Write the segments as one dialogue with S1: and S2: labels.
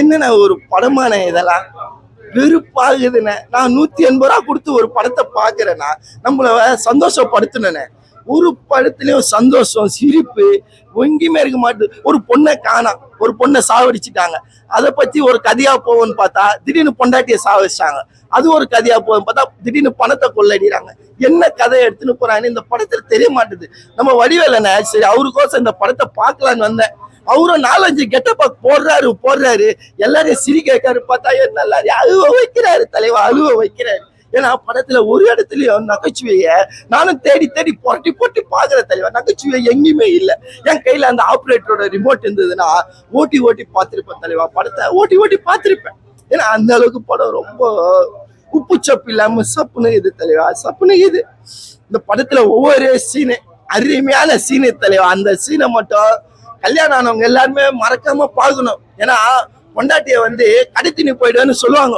S1: என்னென்ன ஒரு படமான இதெல்லாம் வெறுப்பாகுதுண்ணே நான் நூத்தி எண்பது ரூபா கொடுத்து ஒரு படத்தை பாக்குறேன்னா நம்மள சந்தோஷப்படுத்தணுண்ணே ஒரு படத்துலயும் சந்தோஷம் சிரிப்பு எங்கேயுமே இருக்க மாட்டுது. ஒரு பொண்ணை காணாம் ஒரு பொண்ணை சாவடிச்சுட்டாங்க. அதை பத்தி ஒரு கதையா போகும்னு பார்த்தா திடீர்னு பொண்டாட்டியை சாவடிச்சாங்க அது ஒரு கதையா போகும் பார்த்தா திடீர்னு பணத்தை கொள்ளடிறாங்க என்ன கதை எடுத்துன்னு போறாங்கன்னு இந்த படத்துல தெரிய மாட்டுது. நம்ம வடிவேலண்ணே சரி அவருக்கோசம் இந்த படத்தை பார்க்கலான்னு வந்தேன். அவரும் நாலஞ்சு கெட்டப்பா போடுறாரு போடுறாரு. எல்லாரையும் சிரிக்க வைக்காரு பார்த்தா என்ன எல்லாரையும் அழுவ வைக்கிறாரு தலைவா அழுவ வைக்கிறாரு. ஏன்னா படத்துல ஒரு இடத்துலயும் நகைச்சுவைய நானும் தேடி தேடி புரட்டி புரட்டி பாக்குற தலைவா. நகைச்சுவை எங்கேயுமே இல்லை. என் கையில அந்த ஆப்ரேட்டரோட ரிமோட் இருந்ததுன்னா ஓட்டி ஓட்டி பார்த்திருப்பேன் தலைவா. படத்தை ஓட்டி ஓட்டி பார்த்திருப்பேன். ஏன்னா அந்த அளவுக்கு படம் ரொம்ப உப்பு சப்பு இல்லாம சப்புனு இது தலைவா. சப்புனு இது. இந்த படத்துல ஒவ்வொரு சீனு அருமையான சீனு தலைவா. அந்த சீனை மட்டும் கல்யாணம் ஆனவங்க எல்லாருமே மறக்காம பார்க்கணும் ஏன்னா பொண்டாட்டிய வந்து கடத்தினு போயிடுவேன்னு சொல்லுவாங்க.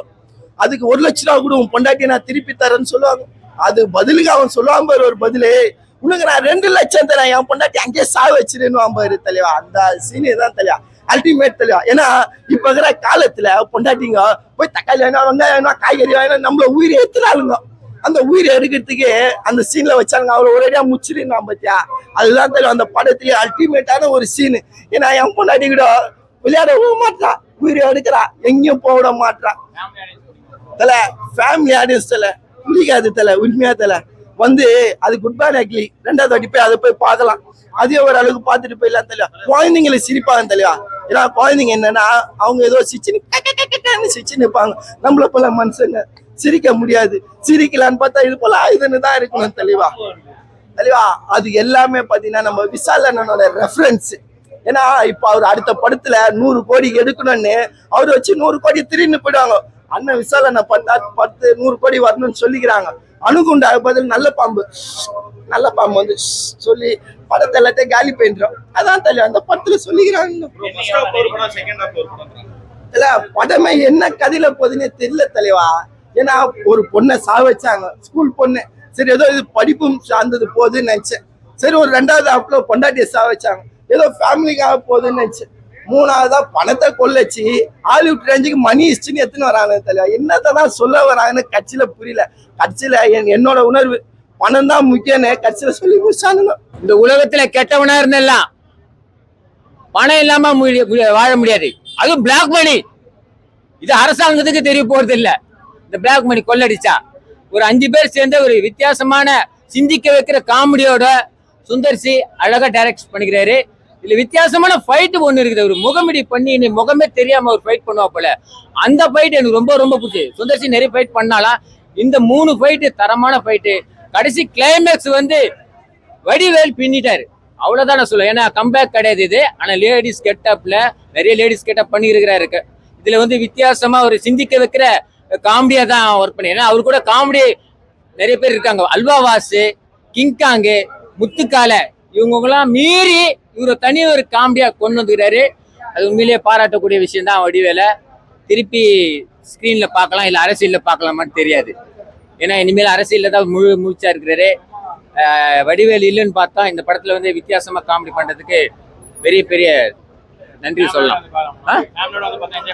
S1: அதுக்கு ஒரு லட்ச ரூபா கூட உன் பொண்டாட்டியை நான் திருப்பி தரேன்னு சொல்லுவாங்க. அது பதிலுக்கு அவன் சொல்லுவான் பாரு ஒரு பதிலு. உனக்கு நான் ரெண்டு லட்சம் தரேன் என் பொண்டாட்டி அங்கேயே சாவு வச்சிருன்னு பாரு தலைவா. அந்த சீனியர் தான் தலைவா. அல்டிமேட் தலைவா. ஏன்னா இப்ப இருக்கிற காலத்துல பொண்டாட்டிங்க போய் தக்காளி வேணா வெங்காயம் வேணா காய்கறி வேணா நம்மள உயிரை ஏத்துறாளுங்க. அந்த உயிரை எடுக்கிறதுக்கு அந்த சீன்ல வச்சாங்க அவரை ஒரேடியா முச்சிருந்தான் பத்தியா? அதுதான் தெரியும் அந்த படத்திலேயே அல்டிமேட்டான ஒரு சீனு ஏன்னா என் பொண்ணாடி கூட விளையாட விட மாட்டா உயிரை எடுக்கிறா. எங்கேயும் போட மாட்டா தல ஃபேமிலி ஆடியன்ஸ் தல பிடிக்காது தல உண்மையா தல. வந்து அது குட் பை நக்லி ரெண்டாவது வாட்டி போய் அதை போய் பார்க்கலாம். அதே ஒரு அளவுக்கு பார்த்துட்டு போயிடலாம் தலைவா குழந்தைங்களை சிரிப்பாங்க தலைவா ஏன்னா குழந்தைங்க என்னன்னா அவங்க ஏதோ சிச்சுன்னு சிச்சு நிற்பாங்க நம்மள போல மனுஷங்க. சிரிக்க முடியாது. சிரிக்கலான்னு பார்த்தா இது போல ஆயுதன்னு தான் இருக்கணும் தெளிவா. தெளிவா? அது எல்லாமே பாத்தீங்கன்னா நம்ம விசால் அண்ணனோட ரெஃபரன்ஸ் ஏன்னா இப்ப அவர் அடுத்த படத்துல நூறு கோடி எடுக்கணும்னு அவர் வச்சு நூறு கோடி திரும்பி போயிடுவாங்க. அண்ணன் விசால் அண்ணன் பத்தா பத்து நூறு கோடி வரணும்னு சொல்லிக்கிறாங்க. அணுகுண்டா பதில் நல்ல பாம்பு. நல்ல பாம்பு வந்து சொல்லி படத்தை எல்லாத்தையும் காலி பண்ணிடுறோம் அதான் தள்ளி அந்த படத்துல சொல்லிக்கிறாங்க. இல்ல படமே என்ன கதையில போகுதுன்னே தெரியல தலைவா ஏன்னா ஒரு பொண்ணை சாவ வச்சாங்க. ஸ்கூல் பொண்ணு. சரி ஏதோ இது படிப்பும் சார்ந்தது போகுதுன்னு நினச்சேன். சரி ஒரு ரெண்டாவது ஆப்ல பொண்டாட்டியை சாவ வச்சாங்க. ஏதோ ஃபேமிலிக்காக போகுதுன்னு நினச்சேன். மூணாவதாக பணத்தை கொள்ளச்சு. ஹாலிவுட் ரேஞ்சுக்கு மணி இஸ்டின்னு எத்தனை வராங்க தெரியல என்னத்தை தான் சொல்ல வராங்கன்னு கட்சியில் புரியல. கட்சியில் என் என்னோட உணர்வு. பணம் தான் முக்கியம்னு கட்சியில் சொல்லி முடிச்சானுங்க.
S2: இந்த உலகத்தில் கெட்டவனா இருந்தெல்லாம் பணம் இல்லாமல் வாழ முடியாது. அதுவும் பிளாக் மணி இது அரசாங்கத்துக்கு தெரிய போகிறது இல்லை இந்த பிளாக் மணி கொள்ளடிச்சா? ஒரு அஞ்சு பேர் சேர்ந்து ஒரு வித்தியாசமான சிந்திக்க வைக்கிற காமெடியோட சுந்தர்சி அழகா டைரக்ட் பண்ணிக்கிறாரு. இதுல வித்தியாசமான ஃபைட் ஒன்று இருக்குது. ஒரு முகமிடி பண்ணி நீ முகமே தெரியாம ஒரு ஃபைட் பண்ணுவா போல. அந்த ஃபைட் எனக்கு ரொம்ப ரொம்ப பிடிச்சி சுந்தர்சி நிறைய ஃபைட் பண்ணாலாம் இந்த மூணு ஃபைட்டு தரமான ஃபைட்டு கடைசி கிளைமேக்ஸ் வந்து வடிவேல் பின்னிட்டாரு. அவ்வளவுதான் நான் சொல்லுவேன். ஏன்னா கம்பேக் கிடையாது இது. ஆனா லேடிஸ் கெட்டப்ல நிறைய லேடிஸ் கெட்டப் பண்ணி இருக்கிறாரு இதுல வந்து வித்தியாசமா ஒரு சிந்திக்க வைக்கிற காமெடியா தான் ஒர்க் பண்ணி அவர் கூட காமெடி நிறைய பேர் இருக்காங்க. அல்வா வாசு கிங்காங்கு முத்துக்கால இவங்கெல்லாம் மீறி இவரை தனி ஒரு காமெடியா கொண்டு வந்துக்கிறாரு. அது உண்மையிலேயே பாராட்டக்கூடிய விஷயம் தான் வடிவேல. திருப்பி ஸ்க்ரீனில் பார்க்கலாம் இல்லை அரசியலில் பார்க்கலாமான்னு தெரியாது. ஏன்னா இனிமேல் அரசியலில் தான் முழு முழுச்சா இருக்கிறாரு. வடிவேல் இல்லைன்னு பார்த்தா இந்த படத்துல வந்து வித்தியாசமா காமெடி பண்றதுக்கு பெரிய பெரிய நன்றி சொல்லலாம்?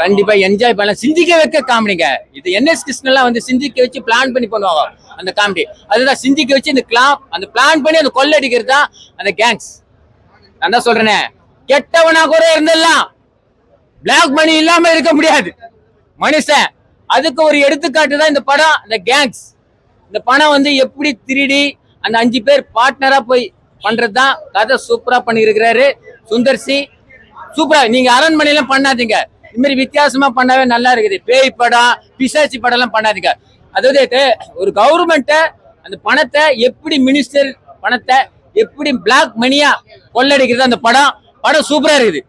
S2: கண்டிப்பா என்ஜாய் பண்ணலாம். சிந்திக்க வைக்க காமெடிங்க இது என்எஸ் கிருஷ்ணன்லாம் வந்து சிந்திக்க வச்சு பிளான் பண்ணி பண்ணுவாங்க. அந்த காமெடி அதுதான் சிந்திக்க வச்சு இந்த கிளாப் அந்த பிளான் பண்ணி அந்த கொள்ளடிக்கிறது தான் அந்த கேங்ஸ் நான் தான் சொல்றேனே. கெட்டவனா கூட இருந்தெல்லாம் பிளாக் மணி இல்லாம இருக்க முடியாது. மனுஷன். அதுக்கு ஒரு எடுத்துக்காட்டு தான் இந்த படம் இந்த கேங்ஸ் இந்த பணம் வந்து எப்படி திருடி அந்த அஞ்சு பேர் பார்ட்னரா போய் பண்றது தான் கதை சூப்பரா பண்ணியிருக்கிறாரு. சுந்தர்சி சூப்பரா. நீங்க அரண்மனை எல்லாம் பண்ணாதீங்க. இந்த மாதிரி வித்தியாசமா பண்ணாவே நல்லா இருக்குது. பேய் படம் பிசாச்சி படம் எல்லாம் பண்ணாதீங்க. அதாவது ஒரு கவர்மெண்ட்டை அந்த பணத்தை எப்படி மினிஸ்டர் பணத்தை எப்படி பிளாக் மணியா கொள்ளடிக்கிறது அந்த படம்? படம் சூப்பரா இருக்குது.